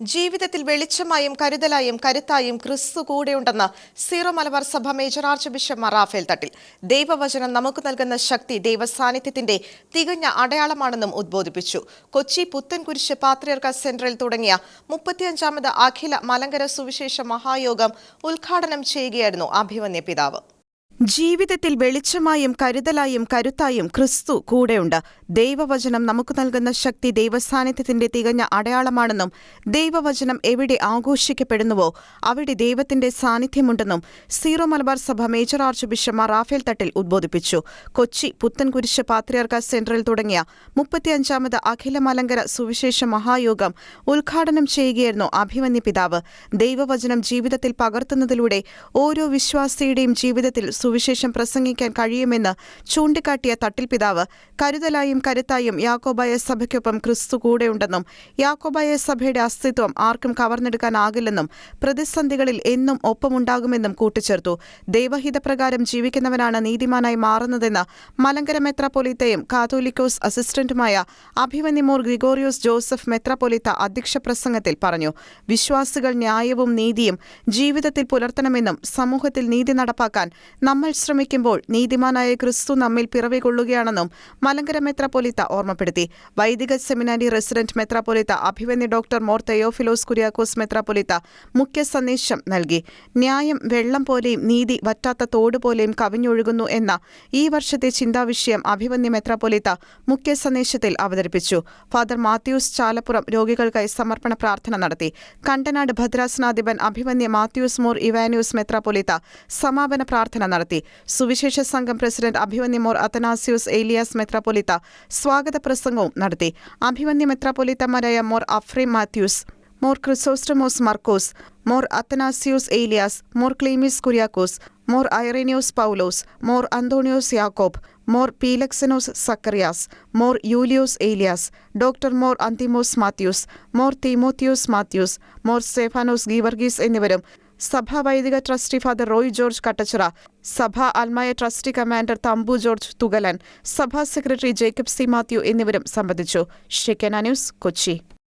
ജീവിതത്തിൽ വെളിച്ചമായും കരുതലായും കരുത്തായും ക്രിസ്തു കൂടെയുണ്ടെന്ന് സീറോ മലബാർ സഭ മേജർ ആർച്ച് ബിഷപ്പ് മറാഫേൽ തട്ടിൽ. ദൈവവചനം നമുക്ക് നൽകുന്ന ശക്തി ദൈവസാന്നിധ്യത്തിന്റെ തികഞ്ഞ അടയാളമാണെന്നും ഉദ്ബോധിപ്പിച്ചു. കൊച്ചി പുത്തൻകുരിശ് പാത്രിയർക്ക സെന്ററിൽ തുടങ്ങിയ മുപ്പത്തിയഞ്ചാമത് അഖില മലങ്കര സുവിശേഷ മഹായോഗം ഉദ്ഘാടനം ചെയ്യുകയായിരുന്നു അഭിമന്യ പിതാവ്. ജീവിതത്തിൽ വെളിച്ചമായും കരുതലായും കരുത്തായും ക്രിസ്തു കൂടെയുണ്ട്. ദൈവവചനം നമുക്ക് നൽകുന്ന ശക്തി ദൈവസാന്നിധ്യത്തിന്റെ തികഞ്ഞ അടയാളമാണെന്നും ദൈവവചനം എവിടെ ആഘോഷിക്കപ്പെടുന്നുവോ അവിടെ ദൈവത്തിന്റെ സാന്നിധ്യമുണ്ടെന്നും സീറോ മലബാർ സഭ major archbishop Raphael Thattil ഉദ്ബോധിപ്പിച്ചു. കൊച്ചി പുത്തൻകുരിശ് പാത്രിയാർക്ക സെന്ററിൽ തുടങ്ങിയ മുപ്പത്തിയഞ്ചാമത് അഖില മലങ്കര സുവിശേഷ മഹായോഗം ഉദ്ഘാടനം ചെയ്യുകയായിരുന്നു അഭിമന്യ പിതാവ്. ദൈവവചനം ജീവിതത്തിൽ പകർത്തുന്നതിലൂടെ ഓരോ വിശ്വാസിയുടെയും ജീവിതത്തിൽ സുവിശേഷം പ്രസംഗിക്കാൻ കഴിയുമെന്ന് ചൂണ്ടിക്കാട്ടിയ തട്ടിൽ പിതാവ് കരുതലായും കരുത്തായും യാക്കോബായ സഭയ്ക്കൊപ്പം ക്രിസ്തു കൂടെയുണ്ടെന്നും യാക്കോബായ സഭയുടെ അസ്തിത്വം ആർക്കും കവർന്നെടുക്കാനാകില്ലെന്നും പ്രതിസന്ധികളിൽ എന്നും ഒപ്പമുണ്ടാകുമെന്നും കൂട്ടിച്ചേർത്തു. ദൈവഹിതപ്രകാരം ജീവിക്കുന്നവനാണ് നീതിമാനായി മാറുന്നതെന്ന് മലങ്കര മെത്രാപൊലീത്തയും കാതോലിക്കോസ് അസിസ്റ്റന്റുമായ അഭിമന്യമോർ ഗ്രിഗോറിയോസ് ജോസഫ് മെത്രാപൊലീത്ത അധ്യക്ഷ പ്രസംഗത്തിൽ പറഞ്ഞു വിശ്വാസികൾ ന്യായവും നീതിയും ജീവിതത്തിൽ പുലർത്തണമെന്നും സമൂഹത്തിൽ നീതി നടപ്പാക്കാൻ നമ്മൾ ശ്രമിക്കുമ്പോൾ നീതിമാനായ ക്രിസ്തു നമ്മിൽ പിറവികൊള്ളുകയാണെന്നും മലങ്കര മെത്രാപ്പൊലിത്ത ഓർമ്മപ്പെടുത്തി. വൈദിക സെമിനാരി റെസിഡന്റ് മെത്രാപ്പൊലിത്ത അഭിവന്യ ഡോക്ടർ മോർ തെയോഫിലോസ് കുര്യാക്കോസ് മെത്രാപ്പൊലിത്ത മുഖ്യ സന്ദേശം നൽകി. ന്യായം വെള്ളം പോലെയും നീതി വറ്റാത്ത തോട് പോലെയും കവിഞ്ഞൊഴുകുന്നു എന്ന ഈ വർഷത്തെ ചിന്താവിഷയം അഭിവന്യ മെത്രാപ്പൊലിത്ത മുഖ്യ സന്ദേശത്തിൽ അവതരിപ്പിച്ചു. ഫാദർ മാത്യൂസ് ചാലപ്പുറം രോഗികൾക്കായി സമർപ്പണ പ്രാർത്ഥന നടത്തി. കണ്ടനാട് ഭദ്രാസനാധിപൻ അഭിവന്യ മാത്യൂസ് മോർ ഇവാനിയൂസ് മെത്രാപ്പൊലിത്ത സമാപന പ്രാർത്ഥന നടത്തി. സുവിശേഷ സംഘം പ്രസിഡന്റ് അഭിമന്യ മോർ അത്തനാസ്യൂസ് ഏലിയാസ് മെത്രാപൊലിത്ത സ്വാഗത പ്രസംഗവും നടത്തി. അഭിമന്യ മെത്രാപൊലിത്തമാരായ മോർ Aphrem Mathews more Chrysostomos Markose more Athanasius Elias more Cleemis Kuriakose more Irenios Paulose more Anthonios Yakob more Philexenos Zacharias more Yulios Elias doctor more Anthimos Mathews more Timotheos Mathews more Stephanos Geevarghese എന്നിവരും സഭാ വൈദിക ട്രസ്റ്റി ഫാദർ റോയ് ജോർജ് കട്ടച്ചിറ സഭാ അൽമായ ട്രസ്റ്റി കമാൻഡർ തമ്പു ജോർജ് തുകലൻ സഭാ സെക്രട്ടറി ജേക്കബ് സി മാത്യു എന്നിവരും സംബന്ധിച്ചു. ഷെക്കന ന്യൂസ് കൊച്ചി.